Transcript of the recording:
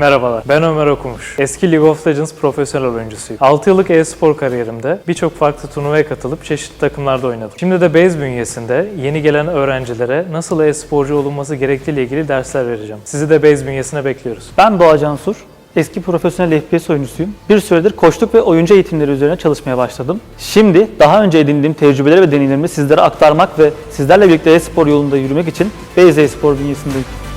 Merhabalar, ben Ömer Okumuş. Eski League of Legends profesyonel oyuncusuyum. 6 yıllık e-spor kariyerimde birçok farklı turnuvaya katılıp çeşitli takımlarda oynadım. Şimdi de Base bünyesinde yeni gelen öğrencilere nasıl e-sporcu olunması gerektiğiyle ilgili dersler vereceğim. Sizi de Base bünyesine bekliyoruz. Ben Doğa Cansur. Eski profesyonel FPS oyuncusuyum. Bir süredir koçluk ve oyuncu eğitimleri üzerine çalışmaya başladım. Şimdi daha önce edindiğim tecrübeleri ve deneyimlerimi sizlere aktarmak ve sizlerle birlikte e-spor yolunda yürümek için Beyze Spor bünyesindeyim.